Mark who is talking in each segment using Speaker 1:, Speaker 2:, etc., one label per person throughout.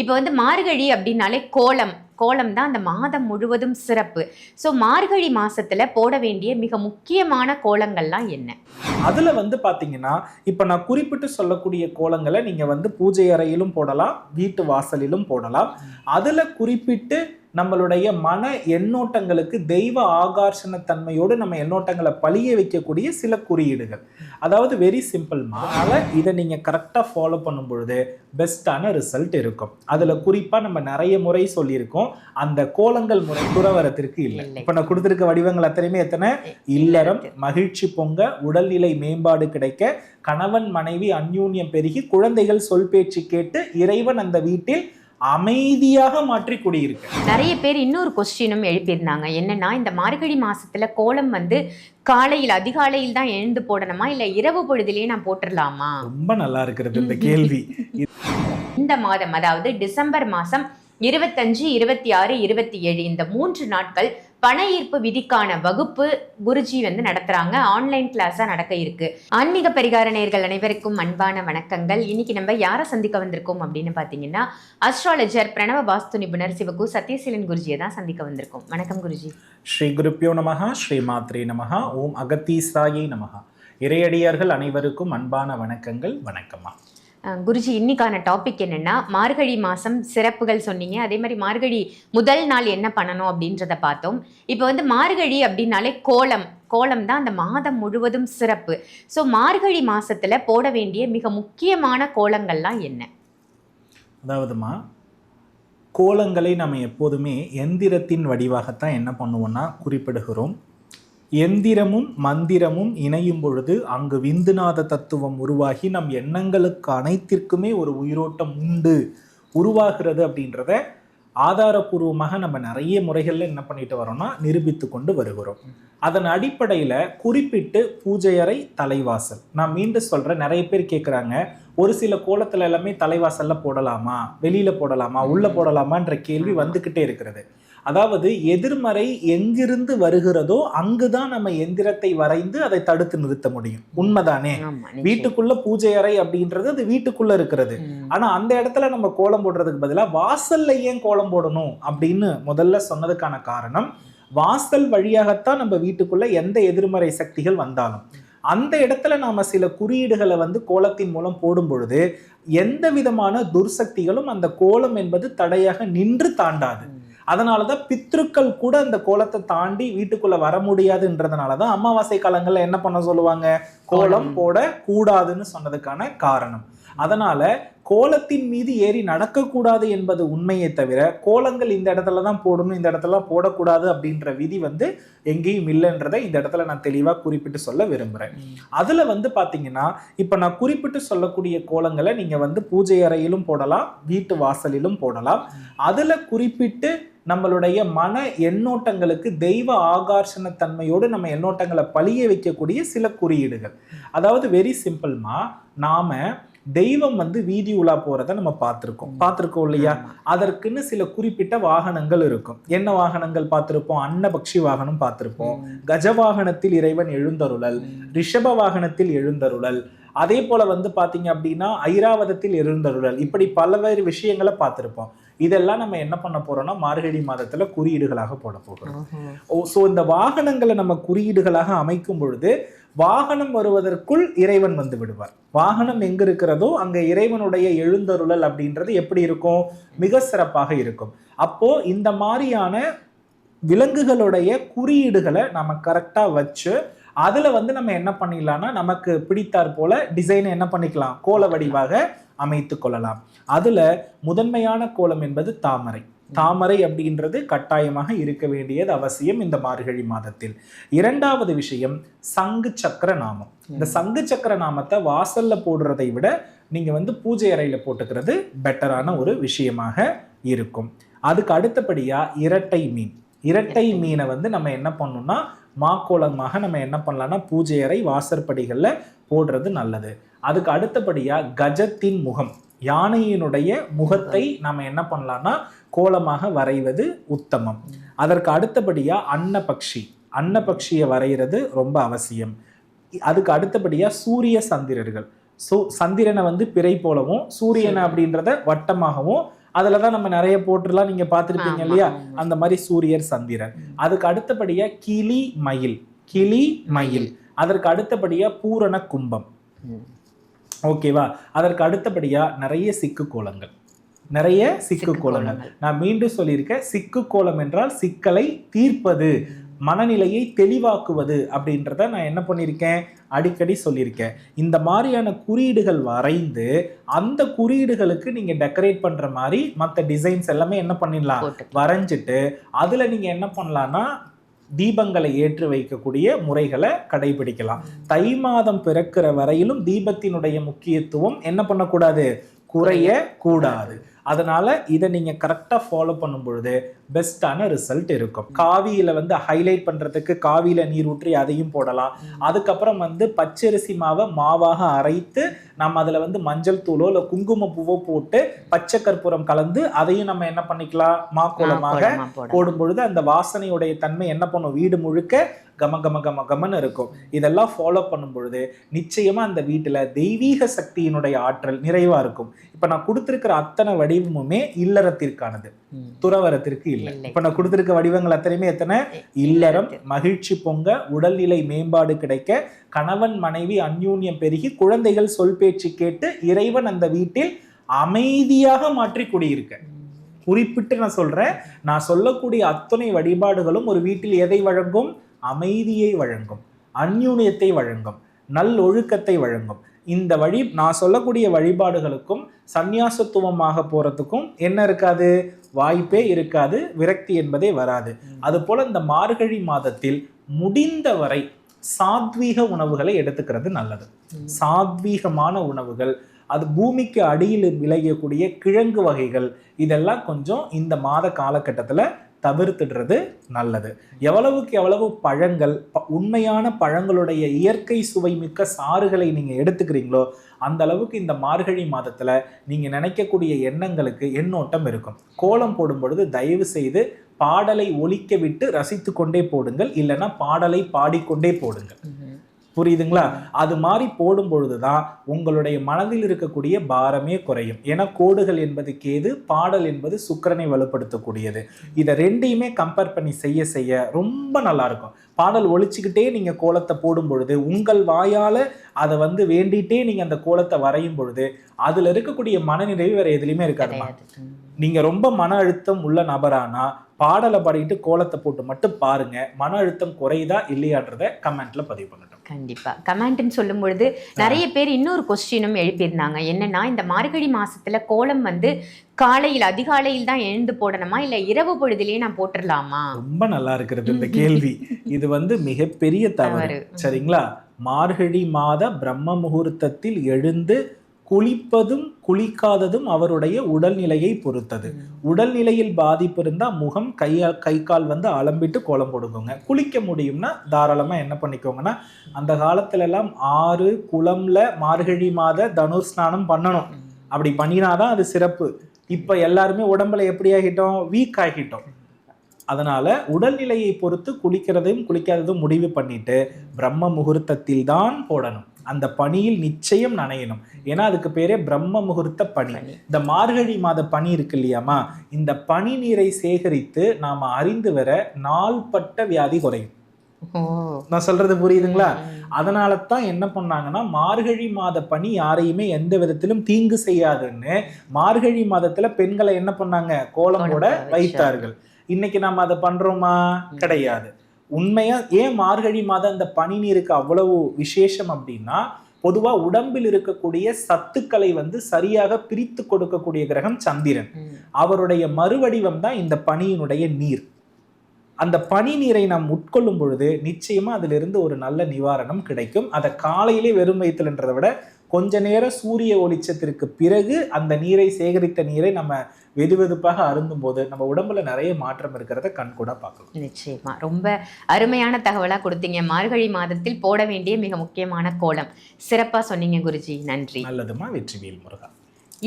Speaker 1: இப்போ வந்து மார்கழி அப்படின்னாலே கோலம். கோலம் தான் அந்த மாதம் முழுவதும் சிறப்பு. ஸோ மார்கழி மாசத்துல போட வேண்டிய மிக முக்கியமான கோலங்கள்லாம் என்ன?
Speaker 2: அதுல வந்து பாத்தீங்கன்னா இப்ப நான் குறிப்பிட்டு சொல்லக்கூடிய கோலங்களை நீங்க வந்து பூஜை அறையிலும் போடலாம் வீட்டு வாசலிலும் போடலாம். அதுல குறிப்பிட்டு நம்மளுடைய மன எண்ணோட்டங்களுக்கு தெய்வ ஆகர்ஷண தன்மையோடு நம்ம எண்ணோட்டங்களை பழிய வைக்கக்கூடிய சில குறியீடுகள். அதாவது வெரி சிம்பிள்மா அதனால இதை நீங்க கரெக்டா ஃபாலோ பண்ணும் பொழுது பெஸ்டான ரிசல்ட் இருக்கும். அதுல குறிப்பா நம்ம நிறைய முறை சொல்லியிருக்கோம். அந்த கோலங்கள் முறை துறவரத்திற்கு இல்லை.
Speaker 1: இல்லை.
Speaker 2: இப்ப நான் கொடுத்திருக்க வடிவங்கள் அத்தனையுமே எத்தனை? இல்லறம் மகிழ்ச்சி பொங்க உடல்நிலை மேம்பாடு கிடைக்க கணவன் மனைவி அந்யூன்யம் பெருகி குழந்தைகள் சொல் பேச்சு கேட்டு இறைவன் அந்த வீட்டில் அமைதியாக மாற்றி குடியிருக்க.
Speaker 1: நிறைய பேர் இன்னொரு கொஸ்டினும் எழுப்பியிருந்தாங்க. என்னன்னா இந்த மார்கழி மாசத்துல கோலம் வந்து காலையில் அதிகாலையில் தான் எழுந்து போடணுமா? இல்ல இரவு பொழுதிலேயே நான் போட்டுடலாமா
Speaker 2: ரொம்ப நல்லா இருக்கிறது இந்த கேள்வி.
Speaker 1: இந்த மாதம் அதாவது டிசம்பர் மாசம் இருபத்தஞ்சு இருபத்தி ஆறு இருபத்தி ஏழு இந்த மூன்று நாட்கள் பண ஈர்ப்பு விதிக்கான வகுப்பு குருஜி வந்து நடத்துறாங்க. ஆன்லைன் கிளாஸா நடக்க இருக்கு. ஆன்மீக பரிகார நேர்கள் அனைவருக்கும் அன்பான வணக்கங்கள். இன்னைக்கு நம்ம யாரை சந்திக்க வந்திருக்கோம் அப்படின்னு பாத்தீங்கன்னா அஸ்ட்ராலஜர் பிரணவ வாஸ்து நிபுணர் சிவகு சத்யசீலன் குருஜியை தான் சந்திக்க வந்திருக்கோம். வணக்கம் குருஜி.
Speaker 2: ஸ்ரீ குருப்பியோ நமகா ஸ்ரீ மாத்ரே நமகா ஓம் அகத்தீசாயை நமகா இறையடியார்கள் அனைவருக்கும் அன்பான வணக்கங்கள். வணக்கம்மா.
Speaker 1: குருஜி இன்னைக்கான டாபிக் என்னென்னா மார்கழி மாதம் சிறப்புகள் சொன்னீங்க. அதே மாதிரி மார்கழி முதல் நாள் என்ன பண்ணணும் அப்படின்றத பார்த்தோம். இப்போ வந்து மார்கழி அப்படின்னாலே கோலம். கோலம் தான் அந்த மாதம் முழுவதும் சிறப்பு. ஸோ மார்கழி மாதத்தில் போட வேண்டிய மிக முக்கியமான கோலங்கள்லாம் என்ன?
Speaker 2: அதாவதுமா கோலங்களை நம்ம எப்போதுமே எந்திரத்தின் வடிவாகத்தான் என்ன பண்ணுவோன்னா குறிப்பிடுகிறோம். எந்திரமும் மந்திரமும் இணையும் பொழுது அங்கு விந்துநாத தத்துவம் உருவாகி நம் எண்ணங்களுக்கு அனைத்திற்குமே ஒரு உயிரோட்டம் உண்டு உருவாகிறது அப்படின்றத ஆதாரபூர்வமாக நம்ம நிறைய முறைகளில் என்ன பண்ணிட்டு வரோம்னா நிரூபித்து கொண்டு வருகிறோம். அதன் அடிப்படையில் குறிப்பிட்டு பூஜை அறை தலைவாசல். நான் மீண்டும் சொல்கிறேன் நிறைய பேர் கேட்குறாங்க ஒரு சில கோலத்துல எல்லாமே தலைவாசல்ல போடலாமா வெளியில போடலாமா உள்ள போடலாமான்ற கேள்வி வந்துக்கிட்டே இருக்கிறது. அதாவது எதிர்மறை எங்கிருந்து வருகிறதோ அங்குதான் நம்ம எந்திரத்தை வரைந்து அதை தடுத்து நிறுத்த முடியும். உண்மைதானே. வீட்டுக்குள்ள பூஜை அறை அப்படின்றது அது வீட்டுக்குள்ள இருக்கிறது. ஆனா அந்த இடத்துல நம்ம கோலம் போடுறதுக்கு பதிலா வாசல்ல ஏன் கோலம் போடணும் அப்படின்னு முதல்ல சொன்னதுக்கான காரணம் வாசல் வழியாகத்தான் நம்ம வீட்டுக்குள்ள எந்த எதிர்மறை சக்திகள் வந்தாலும். அந்த இடத்துல நாம சில குறியீடுகளை வந்து கோலத்தின் மூலம் போடும் பொழுது எந்த விதமான துர்சக்திகளும் அந்த கோலம் என்பது தடையாக நின்று தாண்டாது. அதனாலதான் பித்ருக்கள் கூட அந்த கோலத்தை தாண்டி வீட்டுக்குள்ள வர முடியாதுன்றதுனாலதான் அமாவாசை காலங்கள்ல என்ன பண்ண சொல்லுவாங்க? கோலம் போட கூடாதுன்னு சொன்னதுக்கான காரணம். அதனால கோலத்தின் மீது ஏறி நடக்கக்கூடாது என்பது உண்மையை தவிர கோலங்கள் இந்த இடத்துல தான் போடணும் இந்த இடத்துல போடக்கூடாது அப்படின்ற விதி வந்து எங்கேயும் இல்லைன்றதை இந்த இடத்துல நான் தெளிவாக குறிப்பிட்டு சொல்ல விரும்புகிறேன் அதில் வந்து பார்த்தீங்கன்னா இப்போ நான் குறிப்பிட்டு சொல்லக்கூடிய கோலங்களை நீங்கள் வந்து பூஜை அறையிலும் போடலாம் வீட்டு வாசலிலும் போடலாம். அதில் குறிப்பிட்டு நம்மளுடைய மன எண்ணோட்டங்களுக்கு தெய்வ ஆகர்ஷண தன்மையோடு நம்ம எண்ணோட்டங்களை பழிய வைக்கக்கூடிய சில குறியீடுகள். அதாவது வெரி சிம்பிள்மா நாம தெய்வம் வந்து வீதி உலா போறத நம்ம பார்த்திருக்கோம். பார்த்திருக்கோம் இல்லையா? அதற்குன்னு சில குறிப்பிட்ட வாகனங்கள் இருக்கும். என்ன வாகனங்கள் பார்த்திருப்போம்? அன்னபக்ஷி வாகனம் பார்த்திருப்போம். கஜ வாகனத்தில் இறைவன் எழுந்தருளல். ரிஷப வாகனத்தில் எழுந்தருளல். அதே போல வந்து பாத்தீங்க அப்படின்னா ஐராவதத்தில் எழுந்தருளல். இப்படி பல்வேறு விஷயங்களை பார்த்திருப்போம். இதெல்லாம் நம்ம என்ன பண்ண போறோம்னா மார்கழி மாதத்துல குறியீடுகளாக போட போகிறோம். ஸோ இந்த வாகனங்களை நம்ம குறியீடுகளாக அமைக்கும் பொழுது வாகனம் வருவதற்குள் இறைவன் வந்து விடுவார். வாகனம் எங்க இருக்கிறதோ அங்க இறைவனுடைய எழுந்தருளல் அப்படின்றது எப்படி இருக்கும்? மிக சிறப்பாக இருக்கும். அப்போ இந்த மாதிரியான விலங்குகளுடைய குறியீடுகளை நம்ம கரெக்டா வச்சு அதுல வந்து நம்ம என்ன பண்ணிடலாம்னா நமக்கு பிடித்தாற் போல டிசைனை என்ன பண்ணிக்கலாம்? கோல வடிவாக அமைத்து கொள்ளலாம். அதுல முதன்மையான கோலம் என்பது தாமரை. தாமரை அப்படின்றது கட்டாயமாக இருக்க வேண்டியது அவசியம் இந்த மார்கழி மாதத்தில். இரண்டாவது விஷயம் சங்கு சக்கர நாமம். இந்த சங்கு சக்கர நாமத்தை வாசல்ல போடுறதை விட நீங்க வந்து பூஜை அறையில போட்டுக்கிறது பெட்டரான ஒரு விஷயமாக இருக்கும். அதுக்கு அடுத்தபடியா இரட்டை மீன். இரட்டை மீனை வந்து நம்ம என்ன பண்ணோம்னா மாக்கோலமாக நம்ம என்ன பண்ணலாம்னா பூஜை அறை வாசற்படிகள்ல போடுறது நல்லது. அதுக்கு அடுத்தபடியா கஜத்தின் முகம் யானையினுடைய முகத்தை நம்ம என்ன பண்ணலாம்னா கோலமாக வரைவது உத்தமம். அதற்கு அடுத்தபடியா அன்னபக்ஷி அன்னபக்ஷியை வரைகிறது ரொம்ப அவசியம். அதுக்கு அடுத்தபடியா சூரிய சந்திரர்கள். ஸோ சந்திரனை வந்து பிறை போலவும் சூரியனை அப்படின்றத வட்டமாகவும் அதுல தான் நம்ம நிறைய போட்டுலாம் நீங்க பார்த்திருப்பீங்க இல்லையா. அந்த மாதிரி சூரியர் சந்திரன். அதுக்கு அடுத்தபடியா கிளி மயில். கிளி மயில். அதற்கு அடுத்தபடியா பூரண கும்பம். ஓகேவா அதற்கு அடுத்தபடியா நிறைய சிக்கு கோலங்கள். நிறைய சிக்கு கோலங்கள். நான் மீண்டும் சொல்லியிருக்கேன் சிக்கு கோலம் என்றால் சிக்கலை தீர்ப்பது. மனநிலையை தெளிவாக்குவது அப்படின்றத நான் என்ன பண்ணியிருக்கேன்? அடிக்கடி சொல்லியிருக்கேன். இந்த மாதிரியான குறியீடுகள் வரைந்து அந்த குறியீடுகளுக்கு நீங்க டெக்கரேட் பண்ற மாதிரி மற்ற டிசைன்ஸ் எல்லாமே என்ன பண்ணிடலாம்? வரைஞ்சிட்டு அதுல நீங்க என்ன பண்ணலாம்னா தீபங்களை ஏற்றி வைக்கக்கூடிய முறைகளை கடைபிடிக்கலாம். தை மாதம் பிறக்கிற வரையிலும் தீபத்தினுடைய முக்கியத்துவம் என்ன பண்ணக்கூடாது? குறைய கூடாது அதனால இதை நீங்க கரெக்டா ஃபாலோ பண்ணும் பொழுது பெஸ்டான ரிசல்ட் இருக்கும். காவியில வந்து ஹைலைட் பண்றதுக்கு காவியில நீர் ஊற்றி அதையும் போடலாம். அதுக்கப்புறம் வந்து பச்சரிசி மாவை மாவாக அரைத்து நம்ம அதுல வந்து மஞ்சள் தூளோ இல்ல குங்கும பூவோ போட்டு பச்சை கற்பூரம் கலந்து அதையும் நம்ம என்ன பண்ணிக்கலாம்? மாக்கோலமாக
Speaker 1: கோலமா போட
Speaker 2: போடும் பொழுது அந்த வாசனையுடைய தன்மை என்ன பண்ணும்? வீடு முழுக்க கம கம கம கமன்னு இருக்கும். இதெல்லாம் ஃபாலோ பண்ணும் பொழுது நிச்சயமா அந்த வீட்டுல தெய்வீக சக்தியினுடைய ஆற்றல் நிறைவா இருக்கும். இப்ப நான் கொடுத்திருக்கிற அத்தனை வடிவமுமே இல்லறத்திற்கானது. துறவரத்திற்கு இல்லை. இப்ப நான் கொடுத்திருக்க வடிவங்கள் அத்தனையுமே எத்தனை? இல்லறம் மகிழ்ச்சி பொங்க உடல்நிலை மேம்பாடு கிடைக்க கணவன் மனைவி அந்யூன்யம் பெருகி குழந்தைகள் சொல் பேச்சு கேட்டு இறைவன் அந்த வீட்டில் அமைதியாக மாற்றி குடியிருக்க. குறிப்பிட்டு நான் சொல்றேன் நான் சொல்லக்கூடிய அத்தனை வழிபாடுகளும் ஒரு வீட்டில் எதை வழங்கும்? அமைதியை வழங்கும் அந்யூன்யத்தை வழங்கும் நல்லொழுக்கத்தை வழங்கும். இந்த வழி நான் சொல்லக்கூடிய வழிபாடுகளுக்கும் சந்நியாசத்துவமாக போறதுக்கும் என்ன இருக்காது? வாய்ப்பே இருக்காது விரக்தி என்பதே வராது. அதுபோல இந்த மார்கழி மாதத்தில் முடிந்தவரை சாத்வீக உணவுகளை எடுத்துக்கிறது நல்லது. சாத்வீகமான உணவுகள் அது பூமிக்கு அடியில் விளையக்கூடிய கிழங்கு வகைகள் இதெல்லாம் கொஞ்சம் இந்த மாத காலகட்டத்தில் தவிர்த்துடுறது நல்லது. எவ்வளவுக்கு எவ்வளவு பழங்கள் உண்மையான பழங்களுடைய இயற்கை சுவை மிக்க சாறுகளை நீங்கள் எடுத்துக்கிறீங்களோ அந்த அளவுக்கு இந்த மார்கழி மாதத்தில் நீங்கள் நினைக்கக்கூடிய எண்ணங்களுக்கு எண்ணோட்டம் இருக்கும். கோலம் போடும் பொழுது தயவு செய்து பாடலை ஒலிக்க விட்டு ரசித்து கொண்டே போடுங்கள் இல்லைன்னா பாடலை பாடிக்கொண்டே போடுங்கள். புரியுதுங்களா? அது மாதிரி போடும் பொழுதுதான் உங்களுடைய மனதில் இருக்கக்கூடிய பாரமே குறையும். ஏன்னா கோடுகள் என்பது கேது பாடல் என்பது சுக்கிரனை வலுப்படுத்தக்கூடியது. இதை ரெண்டையுமே கம்பேர் பண்ணி செய்ய செய்ய ரொம்ப நல்லா இருக்கும் பாடல் ஒழிச்சுக்கிட்டே நீங்க கோலத்தை போடும் பொழுது உங்கள் வாயால அதை வந்து வேண்டிட்டே நீங்க அந்த கோலத்தை வரையும் பொழுது அதுல இருக்கக்கூடிய மனநிறைவு வேற எதுலையுமே இருக்காதுமா?
Speaker 1: கிடையாது. ம்.
Speaker 2: நீங்க ரொம்ப மன அழுத்தம் உள்ள நபரானா பாடலை பாடிட்டு கோலத்தை போட்டு மட்டும் பாருங்க மன அழுத்தம் குறையுதா இல்லையான்றத கமெண்ட்ல பதிவு பண்ணட்டும்.
Speaker 1: கண்டிப்பா. கமெண்ட்னு சொல்லும் பொழுது நிறைய பேர் இன்னொரு கொஸ்டினும் எழுப்பியிருந்தாங்க. என்னன்னா இந்த மார்கழி மாசத்துல கோலம் வந்து காலையில் அதிகாலையில் தான் எழுந்து போடணுமா? இல்ல இரவு பொழுதிலேயே நான் போட்டுடலாமா
Speaker 2: ரொம்ப நல்லா இருக்கிறது இந்த கேள்வி. இது வந்து மிகப்பெரிய தவறு.
Speaker 1: தவறு.
Speaker 2: சரிங்களா? மார்கழி மாத பிரம்ம முகூர்த்தத்தில் எழுந்து குளிப்பதும் குளிக்காததும் அவருடைய உடல்நிலையை பொறுத்தது. உடல்நிலையில் பாதிப்பு இருந்தா முகம் கை கை கால் வந்து அலம்பிட்டு கோலம் போடுங்க குளிக்க முடியும்னா தாராளமா என்ன பண்ணிக்கோங்கன்னா அந்த காலத்துல எல்லாம் ஆறு குளம்ல மார்கழி மாத தனுர் ஸ்நானம் பண்ணணும். அப்படி பண்ணினாதான் அது சிறப்பு. இப்ப எல்லாருமே உடம்புல எப்படி ஆகிட்டோம்? வீக் ஆகிட்டோம். அதனால உடல்நிலையை பொறுத்து குளிக்கிறதையும் குளிக்காததும் முடிவு பண்ணிட்டு பிரம்ம முகூர்த்தத்தில் தான் போடணும். அந்த பனியில் நிச்சயம் நனையணும். ஏன்னா அதுக்கு பேரே பிரம்ம முகூர்த்த பனி. இந்த மார்கழி மாத பனி இருக்கு இல்லையாமா? இந்த பனி நீரை சேகரித்து நாம அறிந்து வர நாள்பட்ட வியாதி குறையும். நான் சொல்றது புரியுதுங்களா. அதனால தான் என்ன பண்ணாங்கன்னா மார்கழி மாத பனி யாரையுமே எந்த விதத்திலும் தீங்கு செய்யாதுன்னு மார்கழி மாதத்துல பெண்களை என்ன பண்ணாங்க? கோலம்
Speaker 1: வச்சாங்க.
Speaker 2: வைத்தார்கள். இன்னைக்கு நம்ம அதை பண்றோமா? கிடையாது. உண்மையா ஏன் மார்கழி மாதம் அந்த பனி நீருக்கு அவ்வளவு விசேஷம் அப்படின்னா பொதுவா உடம்பில் இருக்கக்கூடிய சத்துக்களை வந்து சரியாக பிரித்து கொடுக்கக்கூடிய கிரகம் சந்திரன். அவருடைய மறுவடிவம் தான் இந்த பனியினுடைய நீர். அந்த பனி நீரை நாம் உட்கொள்ளும் பொழுது நிச்சயமா அதிலிருந்து ஒரு நல்ல நிவாரணம் கிடைக்கும். அதை காலையிலே வெறும் வயிற்றுலன்றதை விட கொஞ்ச நேரம் சூரிய ஒளிச்சத்திற்கு பிறகு அந்த நீரை சேகரித்த நீரை நம்ம வெதுவெதுப்பாக அருந்தும் போது நம்ம உடம்புல நிறைய மாற்றம் இருக்கிறத கண் கூட பார்க்கலாம்.
Speaker 1: நிச்சயமா. ரொம்ப அருமையான தகவலா கொடுத்தீங்க. மார்கழி மாதத்தில் போட வேண்டிய மிக முக்கியமான கோலம். சிறப்பா சொன்னீங்க குருஜி. நன்றி.
Speaker 2: நல்லதுமா? வெற்றிவேல் முருகா.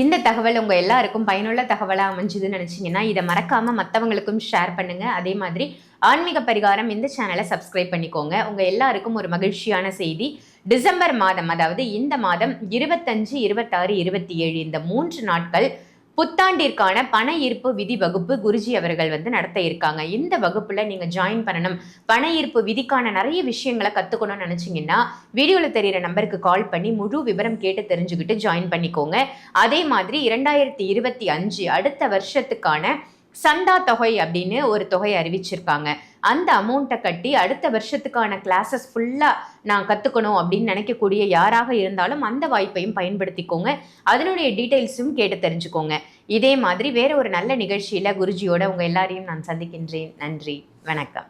Speaker 1: இந்த தகவல் உங்கள் எல்லாருக்கும் பயனுள்ள தகவலாக அமைஞ்சுதுன்னு நினச்சிங்கன்னா இதை மறக்காமல் மற்றவங்களுக்கும் ஷேர் பண்ணுங்கள் அதே மாதிரி ஆன்மீக பரிகாரம் இந்த சேனலை சப்ஸ்கிரைப் பண்ணிக்கோங்க. உங்கள் எல்லாருக்கும் ஒரு மகிழ்ச்சியான செய்தி. டிசம்பர் மாதம் அதாவது இந்த மாதம் இருபத்தஞ்சு இருபத்தாறு இருபத்தி ஏழு இந்த மூன்று நாட்கள் புத்தாண்டிற்கான பண ஈர்ப்பு விதி வகுப்பு குருஜி அவர்கள் வந்து நடத்த இருக்காங்க. இந்த வகுப்புல நீங்க ஜாயின் பண்ணணும். பண ஈர்ப்பு விதிக்கான நிறைய விஷயங்களை கத்துக்கணும்னு நினைச்சீங்கன்னா வீடியோல தெரியிற நம்பருக்கு கால் பண்ணி முழு விவரம் கேட்டு தெரிஞ்சுக்கிட்டு ஜாயின் பண்ணிக்கோங்க. அதே மாதிரி இரண்டாயிரத்தி இருபத்தி அஞ்சு அடுத்த வருஷத்துக்கான சண்டா தொகை அப்படின்னு ஒரு தொகை அறிவிச்சிருக்காங்க. அந்த அமௌண்ட்டை கட்டி அடுத்த வருஷத்துக்கான கிளாஸஸ் ஃபுல்லாக நான் கற்றுக்கணும் அப்படின்னு நினைக்கக்கூடிய யாராக இருந்தாலும் அந்த வாய்ப்பையும் பயன்படுத்திக்கோங்க. அதனுடைய டீட்டெயில்ஸும் கேட்டு தெரிஞ்சுக்கோங்க. இதே மாதிரி வேற ஒரு நல்ல நிகழ்ச்சியில் குருஜியோட உங்கள் எல்லாரையும் நான் சந்திக்கின்றேன். நன்றி. வணக்கம்.